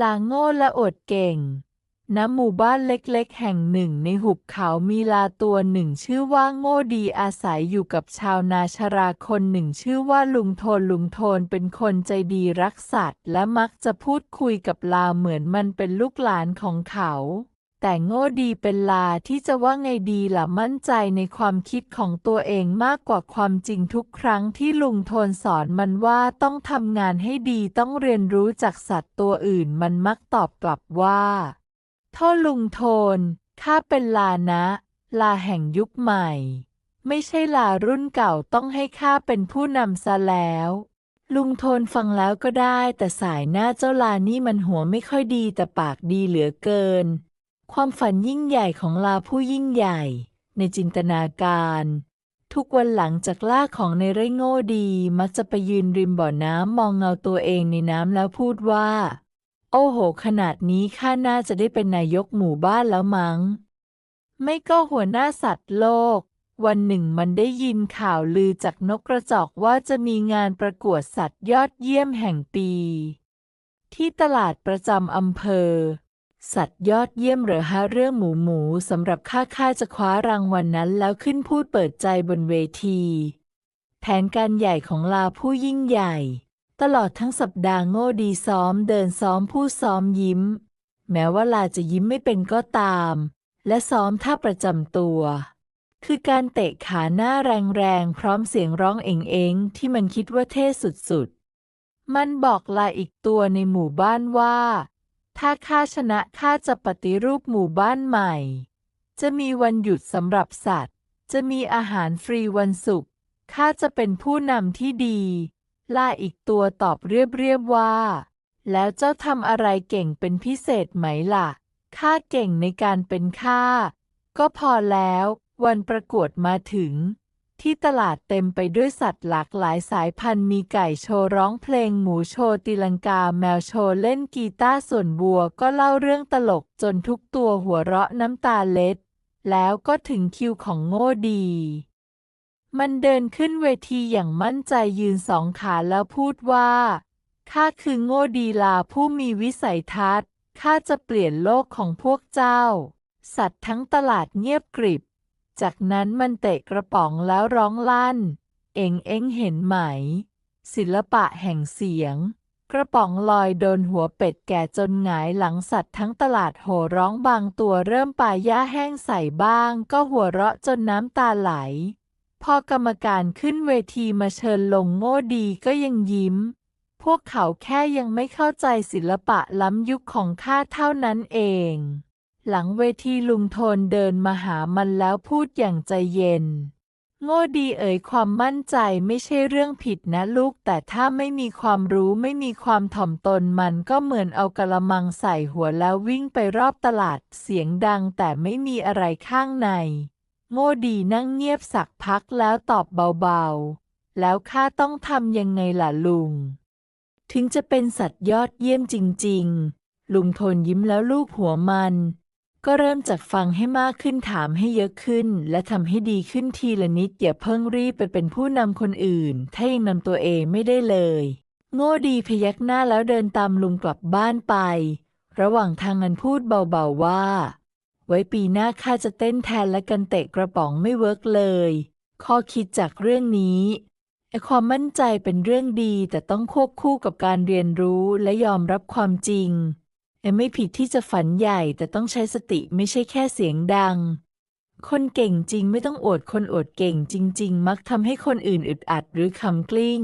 ลาโง่และอดเก่ง ณ หมู่บ้านเล็กๆ แห่งหนึ่งในหุบเขามีลาตัวหนึ่งชื่อว่าโง่ดีอาศัยอยู่กับชาวนาชราคนหนึ่งชื่อว่าลุงโทนลุงโทนเป็นคนใจดีรักสัตว์ และมักจะพูดคุยกับลาเหมือนมันเป็นลูกหลานของเขา แต่โง่ดีเป็นลาที่จะว่าไงดีล่ะมั่นใจในความคิดของตัวเองมากกว่าความจริงทุกครั้งที่ลุงโทนสอนมันว่าต้องทำงานให้ดีต้องเรียนรู้จากสัตว์ตัวอื่นมันมักตอบกลับว่าโทษลุงโทนข้าเป็นลานะ ลาแห่งยุคใหม่ ไม่ใช่ลารุ่นเก่าต้องให้ข้าเป็นผู้นำซะแล้วลุงโทนฟังแล้วก็ได้ แต่สายหน้าเจ้าลานี่มันหัวไม่ค่อยดีแต่ปากดีเหลือเกิน ความฝันยิ่งใหญ่ของลาผู้ยิ่งใหญ่ ในจินตนาการ ทุกวันหลังจากล่าของในไร่โง่ดี มักจะไปยืนริมบ่อน้ำมองเงาตัวเองในน้ำแล้วพูดว่า โอ้โห ขนาดนี้ข้าน่าจะได้เป็นนายกหมู่บ้านแล้วมั้ง ไม่ก็หัวหน้าสัตว์โลก วันหนึ่งมันได้ยินข่าวลือจากนกกระจอกว่าจะมีงานประกวดสัตว์ยอดเยี่ยมแห่งปี ที่ตลาดประจำอำเภอ สัตว์ยอดเยี่ยมเหรือฮะเรื่องหมูหมูสำหรับข้าข้าจะคว้ารางวัลนนั้นแล้วขึ้นพูดเปิดใจบนเวที แผนการใหญ่ของลาผู้ยิ่งใหญ่ ตลอดทั้งสัปดาห์โง่ดีซ้อมเดินซ้อมพูดซ้อมยิ้ม แม้ว่าลาจะยิ้มไม่เป็นก็ตาม และซ้อมท่าประจำตัว คือการเตะขาหน้าแรงๆพร้อมเสียงร้องเองๆที่มันคิดว่าเท่สุดๆ มันบอกลาอีกตัวในหมู่บ้านว่า ถ้าข้าชนะข้าจะปฏิรูปหมู่บ้านใหม่ จะมีวันหยุดสำหรับสัตว์ จะมีอาหารฟรีวันศุกร์ ข้าจะเป็นผู้นำที่ดี ล่าอีกตัวตอบเรียบๆว่า แล้วเจ้าทำอะไรเก่งเป็นพิเศษไหมล่ะ ข้าเก่งในการเป็นข้า ก็พอแล้ว วันประกวดมาถึง ที่ตลาดเต็มไปด้วยสัตว์หลากหลายสายพันธุ์มีไก่โชว์ร้องเพลงหมูโชว์ตีลังกาแมวโชว์เล่นกีตาร์ส่วนบัวก็เล่าเรื่องตลกจนทุกตัวหัวเราะน้ำตาเล็ด แล้วก็ถึงคิวของโง่ดี มันเดินขึ้นเวทีอย่างมั่นใจยืนสองขาแล้วพูดว่าข้าคือโง่ดีลาผู้มีวิสัยทัศน์ข้าจะเปลี่ยนโลกของพวกเจ้า สัตว์ทั้งตลาดเงียบกริบ จากนั้นมันเตะกระป๋องแล้วร้องลั่น เอ็งเอ็งเห็นไหม ศิลปะแห่งเสียง กระป๋องลอยโดนหัวเป็ดแก่จนหงายหลังสัตว์ทั้งตลาดโห่ร้องบางตัวเริ่มป่าหญ้าแห้งใส่บ้าง ก็หัวเราะจนน้ำตาไหล พอกรรมการขึ้นเวทีมาเชิญลงโง่ดีก็ยังยิ้ม พวกเขาแค่ยังไม่เข้าใจศิลปะล้ำยุคของข้าเท่านั้นเอง หลังเวทีลุงโทนเดินมาหามันแล้วพูดอย่างใจเย็น โง่ดีเอ่ยความมั่นใจไม่ใช่เรื่องผิดนะลูก แต่ถ้าไม่มีความรู้ไม่มีความถ่อมตนมันก็เหมือนเอากระมังใส่หัวแล้ววิ่งไปรอบตลาดเสียงดังแต่ไม่มีอะไรข้างใน โง่ดีนั่งเงียบสักพักแล้วตอบเบาๆ แล้วข้าต้องทำยังไงล่ะลุง ถึงจะเป็นสัตว์ยอดเยี่ยมจริง ๆ ลุงทนยิ้มแล้วลูบหัวมัน ก็เริ่มจากฟังให้มากขึ้นถามให้เยอะขึ้น และทำให้ดีขึ้นทีละนิดอย่าเพิ่งรีบไปเป็นผู้นำคนอื่น ถ้ายังนำตัวเองไม่ได้เลย โง่ดีพยักหน้าแล้วเดินตามลุงกลับบ้านไป ระหว่างทางมันพูดเบาๆว่า ไว้ปีหน้าข้าจะเต้นแทนและกันเตะกระป๋องไม่เวิร์กเลย ข้อคิดจากเรื่องนี้ไอความมั่นใจเป็นเรื่องดีแต่ต้องควบคู่กับการเรียนรู้และยอมรับความจริง ไอไม่ผิดที่จะฝันใหญ่แต่ต้องใช้สติไม่ใช่แค่เสียงดัง คนเก่งจริงไม่ต้องอวดคนอวดเก่งจริง ๆ มักทำให้คนอื่นอึดอัดหรือคำกลิ้ง